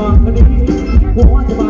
บางก็ดีหัวจะมา